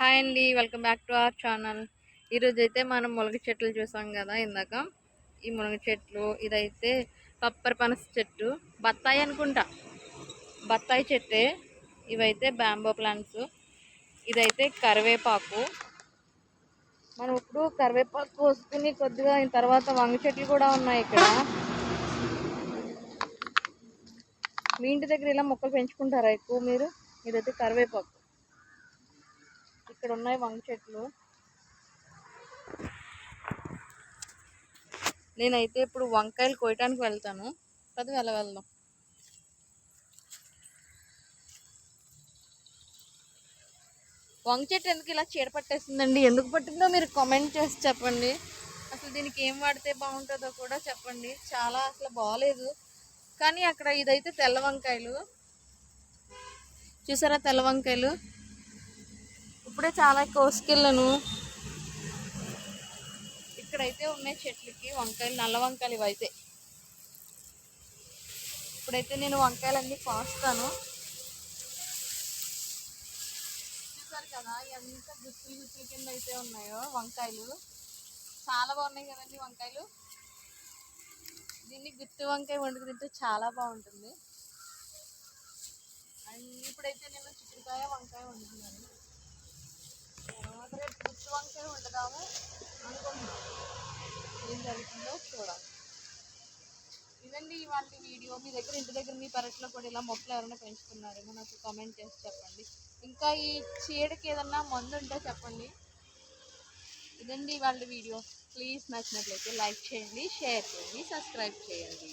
Hi అండి welcome back to our channel. ఈరోజు అయితే మనం మునగ చెట్లు చూసాం కదా ఇందాక. ఈ మునగ చెట్లు ఇదైతే పప్పర్ పనస చెట్టు. బత్తాయి అనుకుంటా. బత్తాయి చెట్టే. ఇవైతే బ్యాంబో ప్లాంట్స్. ఇదైతే కరివేపాకు. మనం ఇప్పుడు కరివేపాకు కోసుకుని కొద్దిగా అయిన తర్వాత వంగ చెట్లు కూడా ఉన్నాయి ఇక్కడ. మీ ఇంటి దగ్గర ఇలా మొక్కలు పెంచుకుంటారా ఎక్కువ మీరు? ఇదైతే కరివేపాకు. ఇక్కడ ఉన్నాయి వంగ చెట్లు. నేనైతే ఇప్పుడు వంకాయలు కోయటానికి వెళ్తాను. పది వెళ్ళ వెళ్దాం. వంగ చెట్టు ఎందుకు ఇలా చీడ పట్టేస్తుందండి ఎందుకు పట్టిందో మీరు కామెంట్ చేసి చెప్పండి. అసలు దీనికి ఏం వాడితే బాగుంటుందో కూడా చెప్పండి. చాలా అసలు బాగాలేదు కానీ అక్కడ ఇదైతే తెల్ల వంకాయలు. చూసారా తెల్ల వంకాయలు? ఇప్పుడే చాలా కోసుకెళ్ళాను. ఇక్కడైతే ఉన్నాయి చెట్లకి వంకాయలు నల్ల వంకాయలు ఇవైతే. ఇప్పుడైతే నేను వంకాయలన్నీ కోస్తాను. చూసారు కదా ఎంత గుత్తులు గుత్తుల కింద అయితే ఉన్నాయో వంకాయలు. చాలా బాగున్నాయి కదండి వంకాయలు. దీన్ని గుత్తి వంకాయ వండుకు తింటే చాలా బాగుంటుంది. అండ్ ఇప్పుడైతే నేను చిక్కుడుకాయ వంకాయ వండుతున్నాను. వంకాయ వండుదాము ఏం జరుగుతుందో చూడాలి. ఇదండి ఇవాళ వీడియో. మీ దగ్గర ఇంటి దగ్గర మీ పెరట్లో కూడా ఇలా మొక్కలు ఎవరైనా పెంచుతున్నారేమో నాకు కామెంట్ చేసి చెప్పండి. ఇంకా ఈ చీడకి ఏదన్నా మందు ఉంటే చెప్పండి. ఇదండి ఇవాళ వీడియో. ప్లీజ్ నచ్చినట్లయితే లైక్ చేయండి షేర్ చేయండి సబ్స్క్రైబ్ చేయండి.